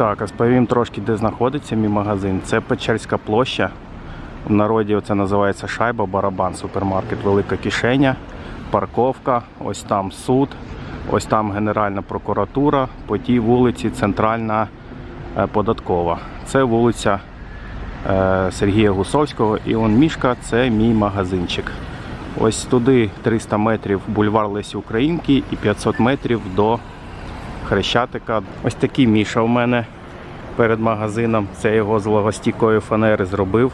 Так, розповім трошки, де знаходиться мій магазин. Це Печерська площа. В народі це називається шайба, барабан, супермаркет, велика кишеня, парковка, ось там суд, ось там Генеральна прокуратура, по тій вулиці Центральна е, податкова. Це вулиця е, Сергія Гусовського і он мішка це мій магазинчик. Ось туди 300 метрів бульвар Лесі Українки і 500 метрів до Хрещатика. Ось такий міша у мене перед магазином. Це його з логостійкої фанери зробив.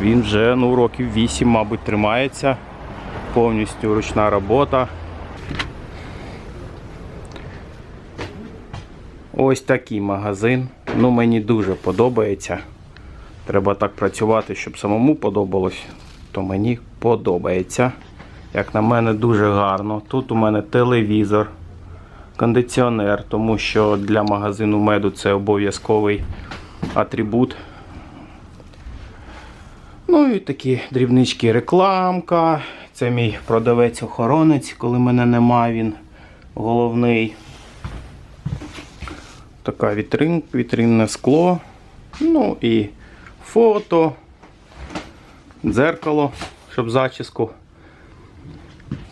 Він вже ну, років 8, мабуть, тримається. Повністю ручна робота. Ось такий магазин. Ну, мені дуже подобається. Треба так працювати, щоб самому подобалось, то мені подобається. Як на мене, дуже гарно. Тут у мене телевізор, кондиціонер, тому що для магазину меду це обов'язковий атрибут. Ну і такі дрібнички рекламка. Це мій продавець-охоронець, коли мене нема, він головний. Така вітрин, вітринне скло. Ну і фото, дзеркало, щоб зачіску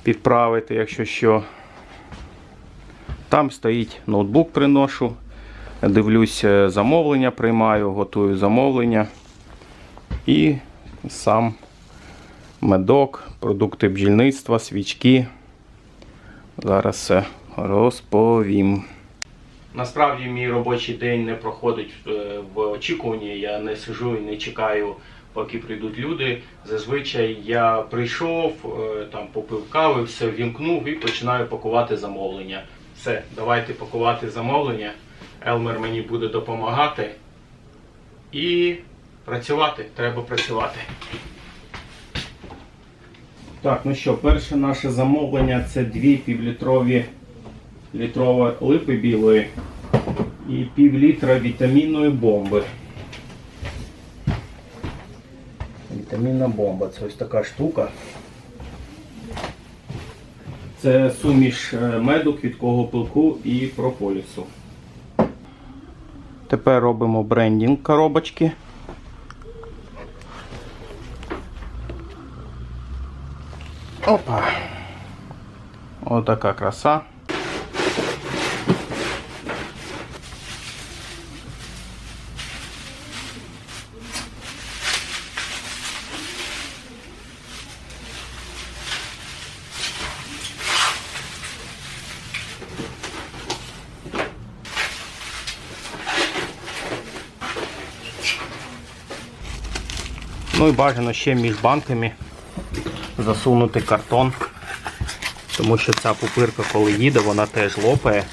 підправити, якщо що. Там стоїть ноутбук, приношу. Дивлюсь, е, замовлення приймаю, готую замовлення. І сам медок, продукти бджільництва, свічки. Зараз все розповім. Насправді мій робочий день не проходить е, в очікуванні. Я не сижу і не чекаю, поки прийдуть люди. Зазвичай я прийшов, е, там попив кави, все вімкнув і починаю пакувати замовлення. Все, давайте пакувати замовлення. Елмер мені буде допомагати. І працювати. Треба працювати. Так, ну що, перше наше замовлення це дві півлітрові літрові липи білої і пів літра вітамінної бомби. Вітамінна бомба це ось така штука. Це суміш е, меду, квіткового пилку і прополісу. Тепер робимо брендінг коробочки. Опа. Отака краса. Ну і бажано ще між банками засунути картон, тому що ця пупирка, коли їде, вона теж лопає.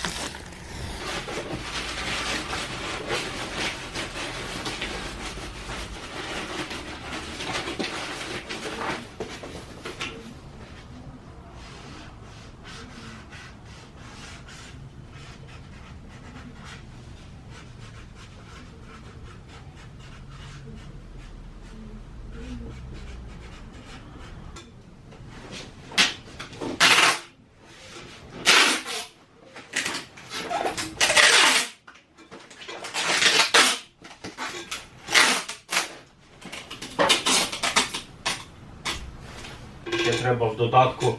Треба в додатку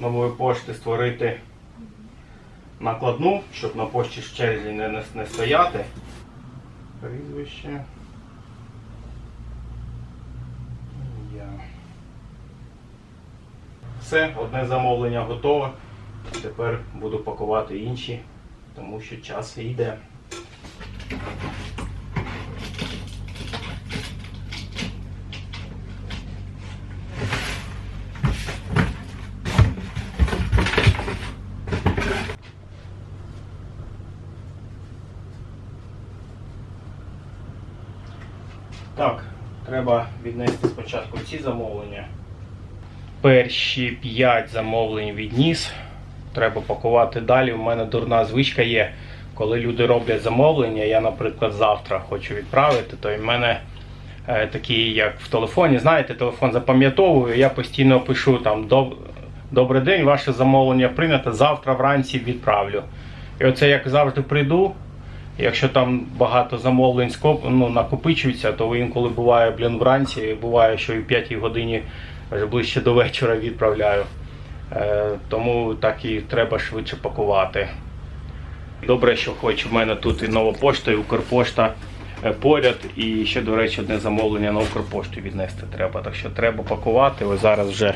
нової пошти створити накладну, щоб на пошті в черзі не, не, стояти. Прізвище. Я. Все, одне замовлення готове. Тепер буду пакувати інші, тому що час йде. Так, треба віднести спочатку ці замовлення. Перші 5 замовлень відніс. Треба пакувати далі. У мене дурна звичка є. Коли люди роблять замовлення, я, наприклад, завтра хочу відправити, то в мене е, такі, як в телефоні, знаєте, телефон запам'ятовую, я постійно пишу там «Доб- Добрий день, ваше замовлення прийнято, завтра вранці відправлю. І оце як завжди прийду, Якщо там багато замовлень ну, накопичується, то інколи буває, блін, вранці, буває, що і в 5 годині ближче до вечора відправляю. Е, тому так і треба швидше пакувати. Добре, що хоч в мене тут і нова пошта, і Укрпошта е, поряд. І ще, до речі, одне замовлення на Укрпошту віднести треба. Так що треба пакувати. Ось зараз вже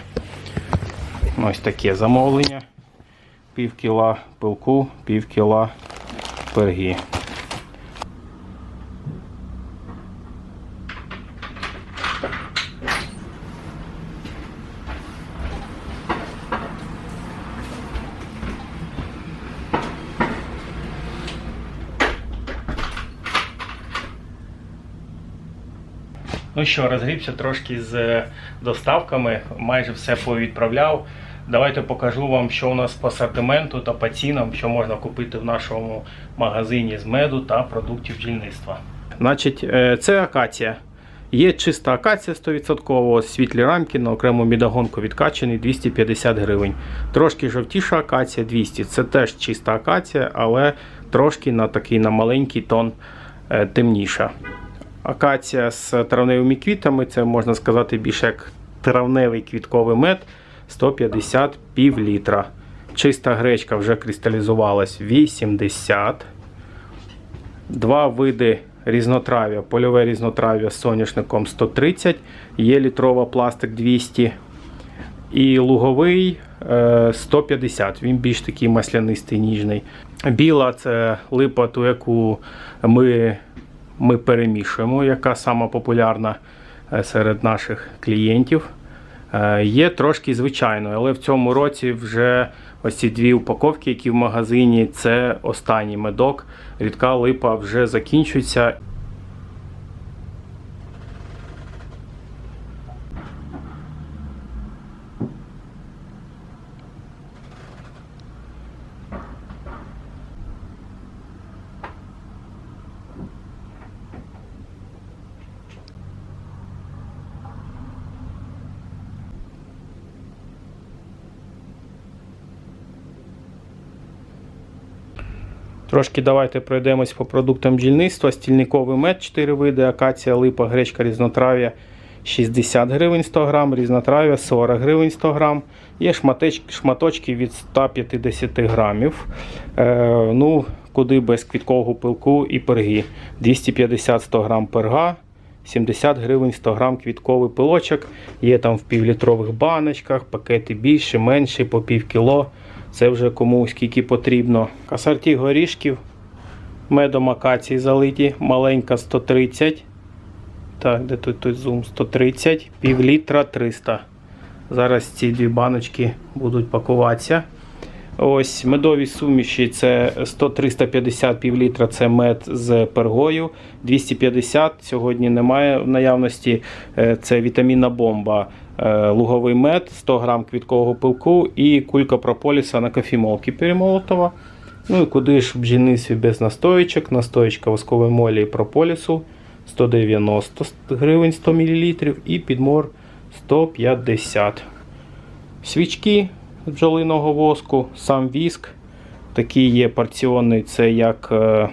ось таке замовлення. Пів кіла пилку, пів кіла пергі. Ну що, розгрібся трошки з е, доставками, майже все повідправляв. Давайте покажу вам, що у нас по асортименту та по цінам, що можна купити в нашому магазині з меду та продуктів бджільництва. Значить, е, це акація. Є чиста акація 100%, світлі рамки на окрему мідагонку відкачаний 250 гривень. Трошки жовтіша акація 200. Це теж чиста акація, але трошки на такий на маленький тон е, темніша. Акація з травневими квітами, це можна сказати більше як травневий квітковий мед 150 пів літра. Чиста гречка вже кристалізувалась 80. Два види різнотрав'я. Польове різнотрав'я з соняшником 130, є літрова пластик 200. І луговий е, 150. Він більш такий маслянистий, ніжний. Біла це липа, ту, яку ми ми перемішуємо, яка сама популярна е, серед наших клієнтів. Е, Є трошки звичайною, але в цьому році вже ось ці дві упаковки, які в магазині, це останній медок. Рідка липа вже закінчується. Трошки давайте пройдемось по продуктам бджільництва. Стільниковий мед 4 види, акація, липа, гречка, різнотрав'я 60 гривень 100 грам, різнотрав'я 40 гривень 100 грам. Є шматочки, від 150 грамів. Е, ну, куди без квіткового пилку і перги. 250-100 грам перга. 70 гривень 100 грам квітковий пилочок. Є там в півлітрових баночках, пакети більше, менші, по пів кіло. Це вже кому скільки потрібно. Асорті горішків. Медом акації залиті. Маленька 130. Так, де тут, тут зум? 130, пів літра 300. Зараз ці дві баночки будуть пакуватися. Ось медові суміші це 100-350 пів літра це мед з пергою. 250 сьогодні немає в наявності. Е, Це вітамінна бомба. Е, Луговий мед, 100 грам квіткового пилку і кулька прополіса на кофемолки перемолотого. Ну і куди ж в бджільництві без настоєчок. Настоєчка воскової молі і прополісу 190 гривень 100 мл і підмор 150 Свічки з бджолиного воску, сам віск. Такий є порціонний, це як е,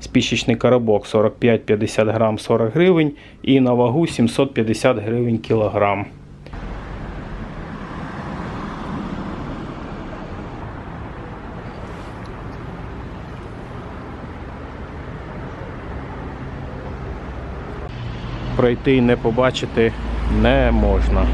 спічечний коробок 45-50 грам 40 гривень і на вагу 750 гривень кілограм. Пройти і не побачити не можна.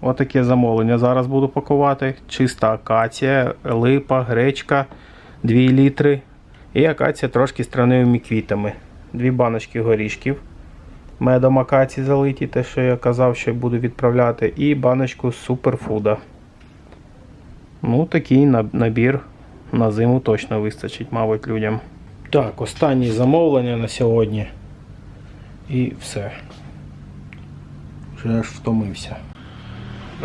Отаке замовлення зараз буду пакувати. Чиста акація, липа, гречка 2 літри. І акація трошки з травневими квітами. Дві баночки горішків. Медом акації залиті, те, що я казав, що буду відправляти. І баночку суперфуда. Ну, такий набір на зиму точно вистачить, мабуть, людям. Так, останнє замовлення на сьогодні. І все. Вже аж втомився.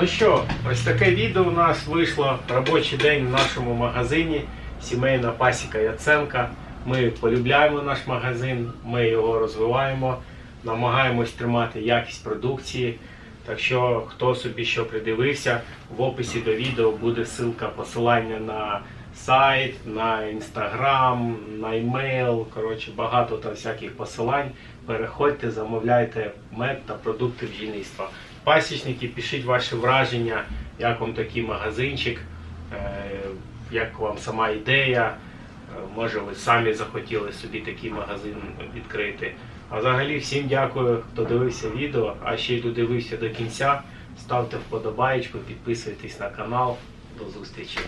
Ну що, ось таке відео у нас вийшло робочий день в нашому магазині. Сімейна пасіка Яценка. Ми полюбляємо наш магазин, ми його розвиваємо. Намагаємось тримати якість продукції. Так що, хто собі що придивився, в описі до відео буде ссылка посилання на сайт, на інстаграм, на емейл. Коротше, багато там всяких посилань. Переходьте, замовляйте мед та продукти бджільництва. Пасічники, пишіть ваші враження, як вам такий магазинчик, е, як вам сама ідея. Е, Може, ви самі захотіли собі такий магазин відкрити. А взагалі всім дякую, хто дивився відео, а ще й додивився до кінця. Ставте вподобаєчку, підписуйтесь на канал. До зустрічі!